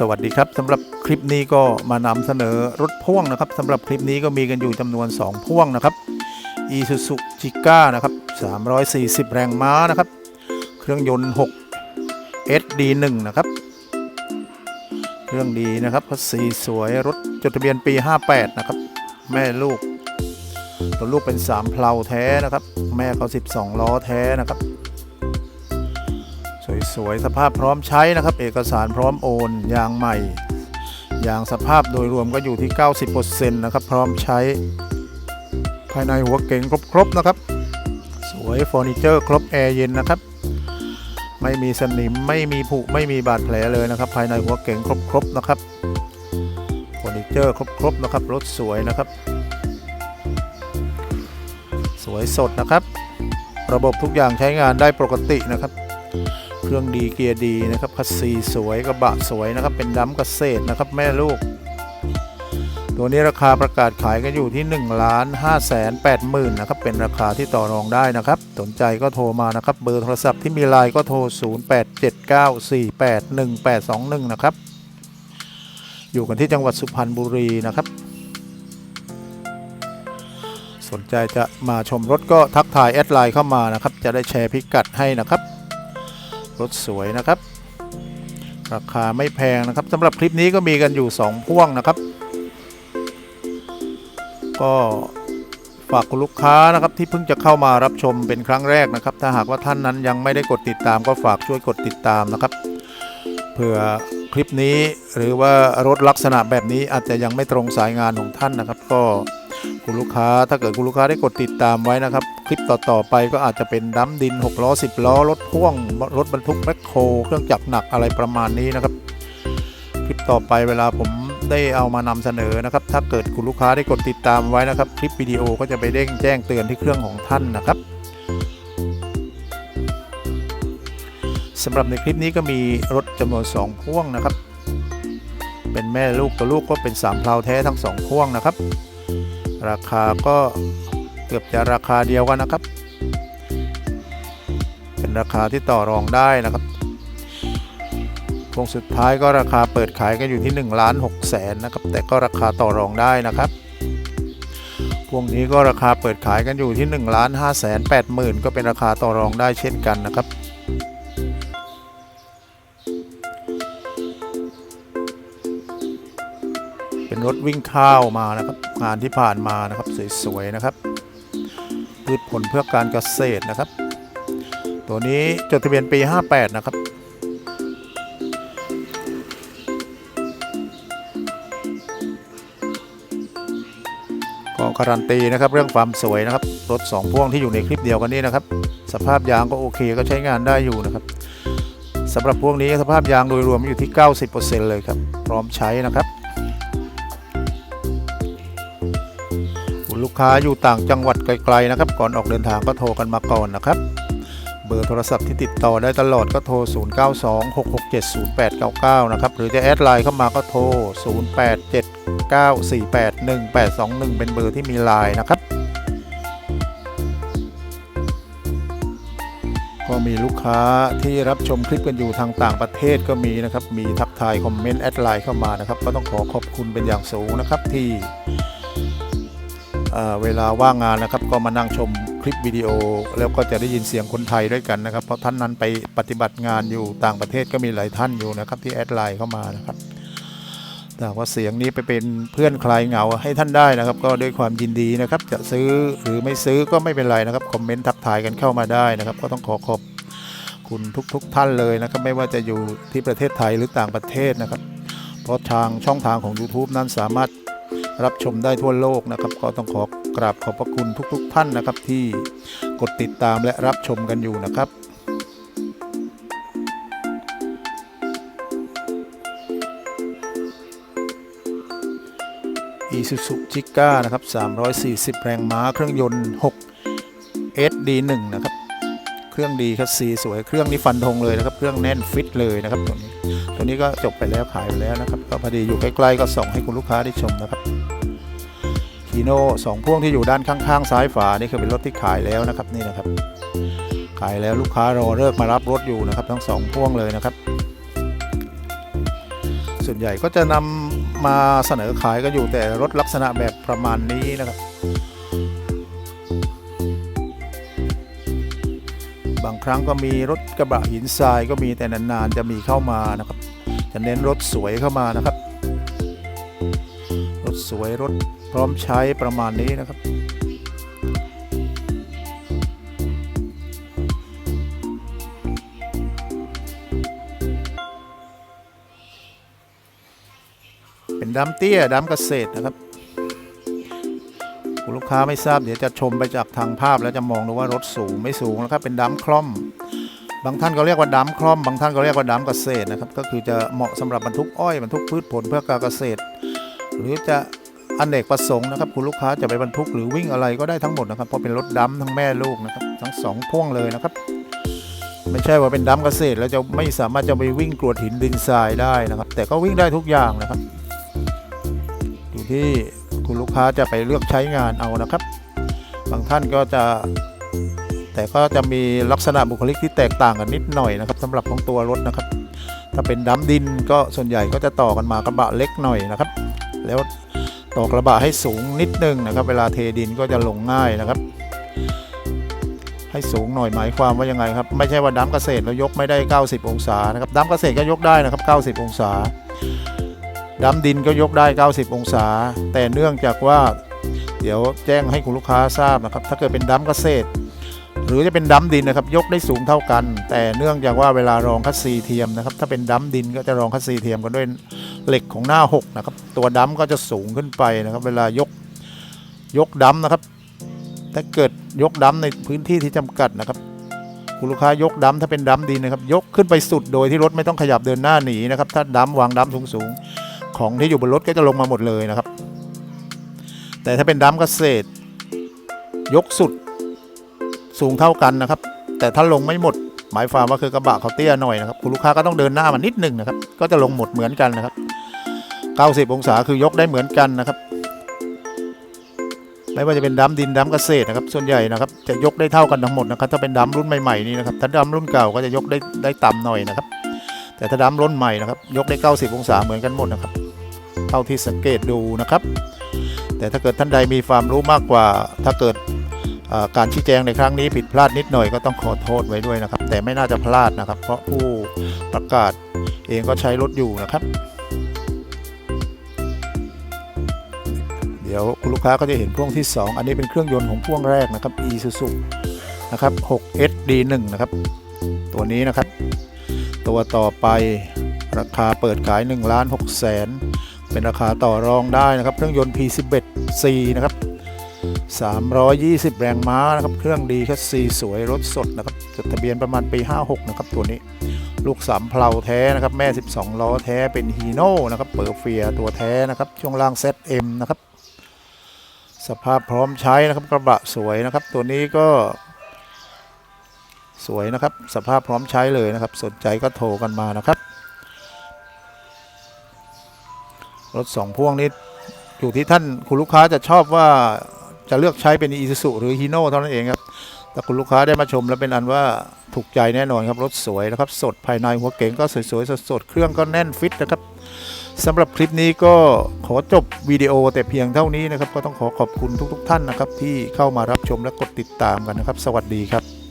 สวัสดีครับสำหรับคลิปนี้ก็มานำเสนอรถพ่วงนะครับสำหรับคลิปนี้ก็มีกันอยู่จำนวน 2 พ่วงนะครับ Isuzu Chica นะครับ 340 แรงม้านะครับ เครื่องยนต์ 6 SD1 นะครับ เครื่องดีนะครับภาษีสวยรถจดทะเบียนปี 58 นะครับ แม่ลูก ตัวลูกเป็น 3 เพลาแท้นะครับ แม่เขา 12 ล้อแท้นะครับ สวยสภาพพร้อมใช้นะครับ เอกสารพร้อมโอนยางใหม่ยางสภาพโดยรวมก็อยู่ที่ 90%นะครับพร้อมใช้ ภายในหัวเก๋งครบๆนะครับ สวยเฟอร์นิเจอร์ครบแอร์เย็นนะครับ ไม่มีสนิมไม่มีผุไม่มีบาดแผลเลยนะครับ ภายในหัวเก๋งครบๆนะครับเฟอร์นิเจอร์ครบๆนะครับรถสวยนะครับ สวยสดนะครับ ระบบทุกอย่างใช้งานได้ปกตินะครับ เครื่องดีเกียร์ดีนะครับคัสซีสวยกระบะสวยนะครับ เป็นดัมเกษตรนะครับแม่ลูก ตัวนี้ราคาประกาศขายกันอยู่ที่1ล้าน5แสน8หมื่นนะครับเป็นราคาที่ต่อรองได้นะครับ สนใจก็โทรมานะครับเบอร์โทรศัพท์ที่มีไลน์ก็โทร 0879481821 นะครับ อยู่กันที่จังหวัดสุพรรณบุรีนะครับสนใจจะมาชมรถก็ทักทายแอดไลน์เข้ามานะครับ จะได้แชร์พิกัดให้นะครับ รถสวยนะครับ ราคาไม่แพงนะครับสำหรับคลิปนี้ก็มีกันอยู่ 2 พ่วงนะครับ ก็ฝากคุณลูกค้านะครับที่เพิ่งจะเข้ามารับชมเป็นครั้งแรกนะครับ ถ้าหากว่าท่านนั้นยังไม่ได้กดติดตามก็ฝากช่วยกดติดตามนะครับเผื่อคลิปนี้หรือว่ารถลักษณะแบบนี้อาจจะยังไม่ตรงสายงานของท่านนะครับ ก็คุณลูกค้าถ้าเกิดคุณลูกค้าได้กดติดตามไว้นะครับ คลิปต่อๆไปก็อาจจะเป็นดัมดิน6ล้อ10 ล้อรถพ่วงรถบรรทุกแมคโครเครื่องจักรหนักอะไรประมาณนี้นะครับ คลิปต่อไปเวลาผมได้เอามานำเสนอนะครับ ถ้าเกิดคุณลูกค้าได้กดติดตามไว้นะครับ คลิปวิดีโอก็จะไปเด้งแจ้งเตือนที่เครื่องของท่านนะครับสำหรับในคลิปนี้ก็มีรถจำนวน 2 พ่วงนะครับ เป็นแม่ลูกตัวลูกก็เป็น3เพลาแท้ทั้ง 2 พ่วงนะครับ ราคาก็ เกือบจะราคาเดียวกันนะครับ เป็นราคาที่ต่อรองได้นะครับพวงสุดท้ายก็ราคาเปิดขายกันอยู่ที่1ล้าน6แสนนะครับ แต่ก็ราคาต่อรองได้นะครับ พวงนี้ก็ราคาเปิดขายกันอยู่ที่1ล้าน5แสน8หมื่นก็เป็นราคาต่อรองได้เช่นกันนะครับ เป็นรถวิ่งข้าวมานะครับ งานที่ผ่านมานะครับสวยๆนะครับ พืชผลเพื่อการเกษตรนะครับ ตัวนี้จดทะเบียนปี 58 นะครับ ก็การันตีนะครับเรื่องความสวยนะครับ รถ 2 พ่วงที่อยู่ในคลิปเดียวกันนี้นะครับ สภาพยางก็โอเคก็ใช้งานได้อยู่นะครับสำหรับพวกนี้สภาพยางโดยรวมอยู่ที่ 90%เลยครับ พร้อมใช้นะครับ คุณลูกค้าอยู่ต่างจังหวัดไกลๆนะครับ ก่อนออกเดินทางก็โทรกันมาก่อนนะครับ เบอร์โทรศัพท์ที่ติดต่อได้ตลอดก็โทร 0926670899 นะครับ หรือจะแอดไลน์เข้ามาก็โทร 0879481821 เป็นเบอร์ที่มีไลน์นะครับก็มีลูกค้าที่รับชมคลิปกันอยู่ทางต่างประเทศก็มีนะครับ มีทักทายคอมเมนต์แอดไลน์เข้ามานะครับ ก็ต้องขอขอบคุณเป็นอย่างสูงนะครับที่ เวลาว่างงานนะครับ ก็มานั่งชมคลิปวิดีโอ แล้วก็จะได้ยินเสียงคนไทยด้วยกันนะครับ เพราะท่านนั้นไปปฏิบัติงานอยู่ต่างประเทศก็มีหลายท่านอยู่นะครับ ที่แอดไลน์เข้ามานะครับแต่ว่าเสียงนี้ไปเป็นเพื่อนคลายเหงาให้ท่านได้นะครับ ก็ด้วยความยินดีนะครับ จะซื้อหรือไม่ซื้อก็ไม่เป็นไรนะครับคอมเมนต์ทักทายกันเข้ามาได้นะครับ ก็ต้องขอขอบคุณทุกๆทท่านเลยนะครับ ไม่ว่าจะอยู่ที่ประเทศไทยหรือต่างประเทศนะครับ เพราะทางช่องทางของ YouTube นั้นสามารถ รับชมได้ทั่วโลกนะครับ ก็ต้องขอกราบขอบพระคุณทุก ๆทท่านนะครับ ที่กดติดตามและรับชมกันอยู่นะครับ Isuzu Chica นะครับ 340 แรงม้า เครื่องยนต์ 6 SD1 นะครับ เครื่องดีครับสีสวย เครื่องนี้ฟันธงเลยนะครับ เครื่องแน่นฟิตเลยนะครับตัวนี้ ตัวนี้ก็จบไปแล้วขายไปแล้วนะครับ ก็พอดีอยู่ใกล้ๆก็ส่งให้คุณลูกค้าได้ชมนะครับ คีโน่สองพ่วงที่อยู่ด้านข้างๆ ซ้ายฝานี่คือเป็นรถที่ขายแล้วนะครับนี่นะครับ ขายแล้วลูกค้ารอเลิกมารับรถอยู่นะครับทั้งสองพ่วงเลยนะครับ ส่วนใหญ่ก็จะนำมาเสนอขายก็อยู่แต่รถลักษณะแบบประมาณนี้นะครับ บางครั้งก็มีรถกระบะหินทรายก็มีแต่นานๆจะมีเข้ามานะครับ จะเน้นรถสวยเข้ามานะครับ ถสวยรถพร้อมใช้ประมาณนี้นะครับ เป็นดัมเตี้ยดัมเกษตรนะครับคุณลูกค้าไม่ทราบเดี๋ยวจะชมไปจากทางภาพแล้วจะมองดูว่ารถสูงไม่สูงนะครับเป็นดัมคล่อม บางท่านก็เรียกว่าดัมคล่อม บางท่านก็เรียกว่าดัมเกษตรนะครับก็คือจะเหมาะสำหรับบรรทุกอ้อยบรรทุกพืชผลเพื่อการเกษตร หรือจะอเนกประสงค์นะครับคุณลูกค้าจะไปบรรทุกหรือวิ่งอะไรก็ได้ทั้งหมดนะครับ เพราะเป็นรถดัมทั้งแม่ลูกนะครับทั้งสองพ่วงเลยนะครับ ไม่ใช่ว่าเป็นดัมเกษตรแล้วจะไม่สามารถจะไปวิ่งกรวดหินดินทรายได้นะครับ แต่ก็วิ่งได้ทุกอย่างนะครับอยู่ที่คุณลูกค้าจะไปเลือกใช้งานเอานะครับ บางท่านก็จะ แต่ก็จะมีลักษณะบุคลิกที่แตกต่างกันนิดหน่อยนะครับสำหรับของตัวรถนะครับ ถ้าเป็นดัมดินก็ส่วนใหญ่ก็จะต่อกันมากระบะเล็กหน่อยนะครับ แล้วตอกระบะให้สูงนิดนึงนะครับ เวลาเทดินก็จะลงง่ายนะครับ ให้สูงหน่อยหมายความว่ายังไงครับ ไม่ใช่ว่าดัมเกษตรแล้วยกไม่ได้ 90 องศานะครับดัมเกษตรก็ยกได้นะครับ 90 องศาดำดินก็ยกได้ 90 องศา แต่เนื่องจากว่าเดี๋ยวแจ้งให้คุณลูกค้าทราบนะครับ ถ้าเกิดเป็นดำเกษตร หรือจะเป็นดำดินนะครับ ยกได้สูงเท่ากัน แต่เนื่องจากว่าเวลารองคัสซีเทียมนะครับ ถ้าเป็นดำดินก็จะรองคัสซีเทียมกันด้วย เหล็กของหน้า6นะครับ ตัวดำก็จะสูงขึ้นไปนะครับ เวลายกยกดำนะครับ ถ้าเกิดยกดำในพื้นที่ที่จำกัดนะครับคุณลูกค้ายกดำถ้าเป็นดำดินนะครับ ยกขึ้นไปสุดโดยที่รถไม่ต้องขยับเดินหน้าหนีนะครับ ถ้าดำวางดำสูงๆของที่อยู่บนรถก็จะลงมาหมดเลยนะครับ แต่ถ้าเป็นดัมเกษตร ยกสุดสูงเท่ากันนะครับ แต่ถ้าลงไม่หมด หมายความว่าคือกระบะเขาเตี้ยหน่อยนะครับ คุณลูกค้าก็ต้องเดินหน้ามานิดหนึ่งนะครับ ก็จะลงหมดเหมือนกันนะครับ 90 องศาคือยกได้เหมือนกันนะครับ ไม่ว่าจะเป็นดัมดินดัมเกษตรนะครับ ส่วนใหญ่นะครับจะยกได้เท่ากันทั้งหมดนะครับ ถ้าเป็นดัมรุ่นใหม่ๆนี่นะครับ ถ้าดัมรุ่นเก่าก็จะยกได้ได้ต่ำหน่อยนะครับ แต่ถ้าดัมรุ่นใหม่นะครับ ยกได้ 90 องศาเหมือนกันหมดนะครับ เท่าที่สังเกตดูนะครับ แต่ถ้าเกิดท่านใดมีความรู้มากกว่า ถ้าเกิดการชี้แจงในครั้งนี้ผิดพลาดนิดหน่อยก็ต้องขอโทษไว้ด้วยนะครับ แต่ไม่น่าจะพลาดนะครับ เพราะผู้ประกาศเองก็ใช้รถอยู่นะครับ ดี๋ยวคุณลูกค้าก็จะเห็นพ่วงที่ 2 อันนี้เป็นเครื่องยนต์ของพ่วงแรกนะครับ Isuzu นะครับ 6SD1 นะครับ ตัวนี้นะครับ ตัวต่อไปราคาเปิดขาย1ล้าน6แสนเป็นราคาต่อรองได้นะครับ เครื่องยนต์ P11C นะครับ 320 แรงม้านะครับ เครื่องดีคัสซีสวยรถสดนะครับจดทะเบียนประมาณปี 56 นะครับ ตัวนี้ลูกสามเพลาแท้นะครับ แม่ 12 ล้อแท้เป็นฮีโน่นะครับ เปิดเฟียตัวแท้นะครับ ช่วงล่าง ZM นะครับ สภาพพร้อมใช้นะครับกระบะสวยนะครับ ตัวนี้ก็ สวยนะครับ สภาพพร้อมใช้เลยนะครับ สนใจก็โทรกันมานะครับ รถสองพ่วงนี้อยู่ที่ท่านคุณลูกค้าจะชอบว่าจะเลือกใช้เป็น i s u z u หรือ Hino เท่านั้นเองครับแต่คุณลูกค้าได้มาชมแล้วเป็นอันว่า ถูกใจแน่นอนครับรถสวยนะครับสดภายในหัวเก๋งก็สวยๆสดๆเครื่องก็แน่นฟิตนะครับสำหรับคลิปนี้ก็ขอจบวิดีโอแต่เพียงเท่านี้นะครับ ก็ต้องขอขอบคุณทุกๆ ท่านนะครับ ที่เข้ามารับชมและกดติดตามกันนะครับ สวัสดีครับ